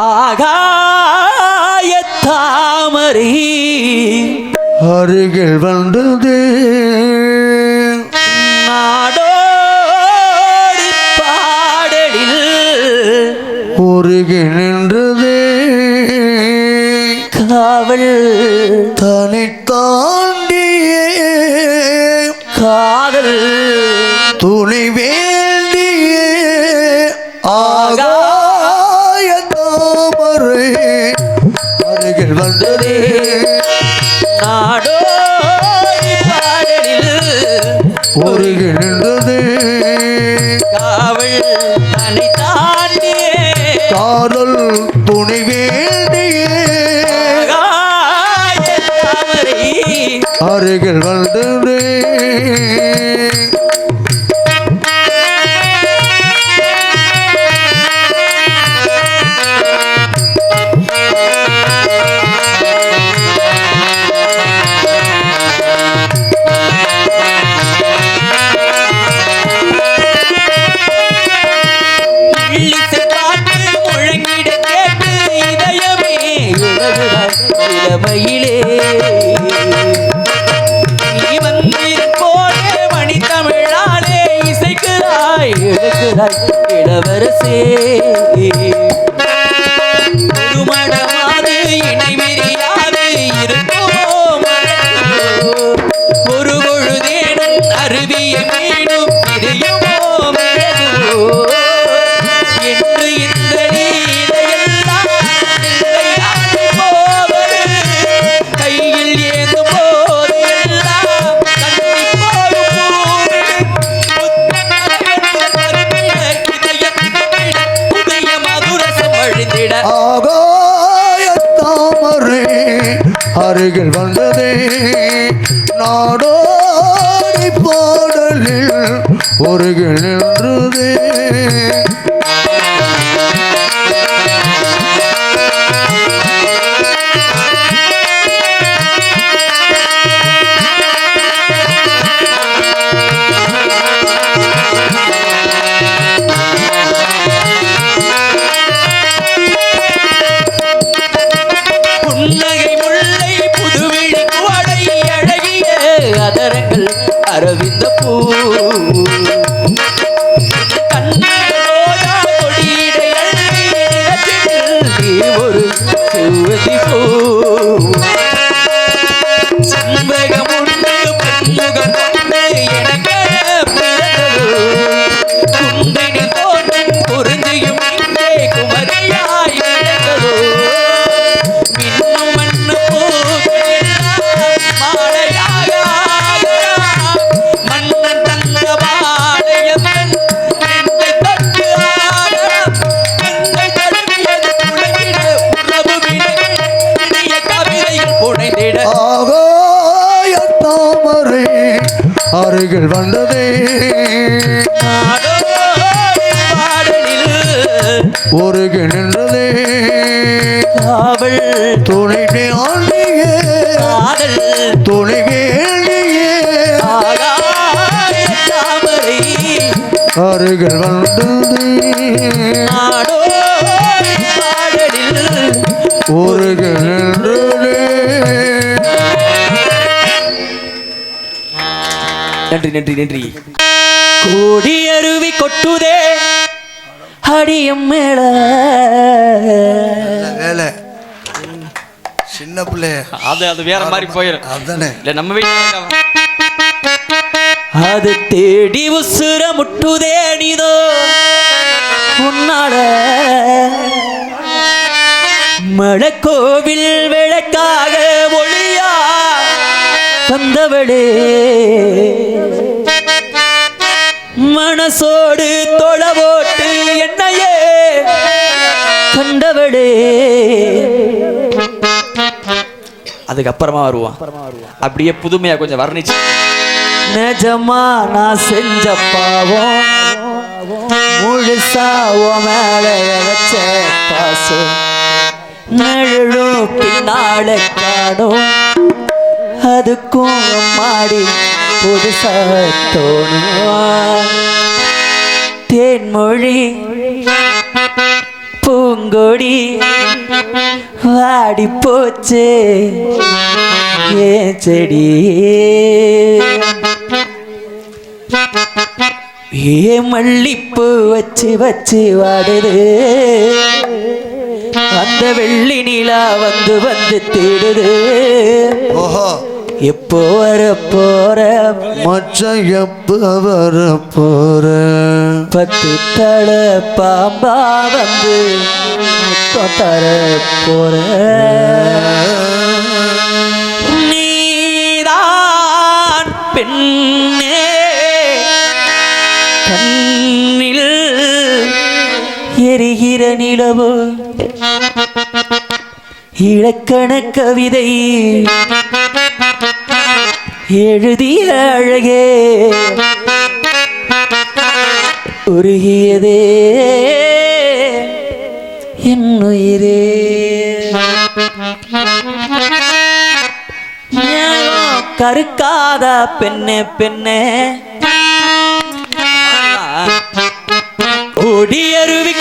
ஆகாய தாமரை அருகில் வந்தது. நாடோடி பாடலில் உருகி நின்றது. காவல் நாடோடி பாடலில் உருகி நின்றது காவல் தனி தாண்டியே காதல் துணி வேண்டியே அருகில் வந்தது. இளவரசே போரே அருகில் வந்ததே. நாடோடி பாடலில் ஒருகில் நின்றதே. அரவிந்த பூ. நின்றதே காவல் துணை ஆண்டியே காதல். துணை ஆகாய தாமரை. அருகில் வந்ததே. நின்றதே. நன்றி நன்றி நன்றி. கோடி அருவி கொட்டுதே. அடியம் மேல. வேலை. சின்ன பிள்ளை. அது அது வேற மாதிரி போயிடும் அதானே. இல்ல நம்ம வீட்டுல அது தேடி உசுர முட்டுதே நீதோ. உன்னால. மழக்கோவில் விளக்காக ஒளியா வந்தவளே. மனசோடு தொழ அதுக்கப்புறமா வருவான். அப்படியே புதுமையா கொஞ்சம் வர்ணிச்சு. நிஜமா நான் செஞ்ச பாவம் முழுசா உன் மேல வச்ச பாசம் நிழலும் பின்னால காணும். அதுக்கும் மாடி புதுசா தோணும்? தேன்மொழி. பூங்கொடி வாடி போச்சு. ஏ செடி. ஏ மல்லிப்பூ வச்சு வச்சு வாடுது. அந்த வெள்ளி நிலா வந்து வந்து தேடுது. ஓஹோ. எப்போ வர போற? மச்சம் எப்போ வர போற? பத்து தட பாம்பா வந்து மொத்தம் தர போற. நீதான் பெண்ணே. கண்ணில் எரிகிற நிலவு. இலக்கண கவிதை. எழுதிய அழகே. உருகியதே. என் உயிரே. கருக்காத பெண்ணே பெண்ணே. ஓடியருவி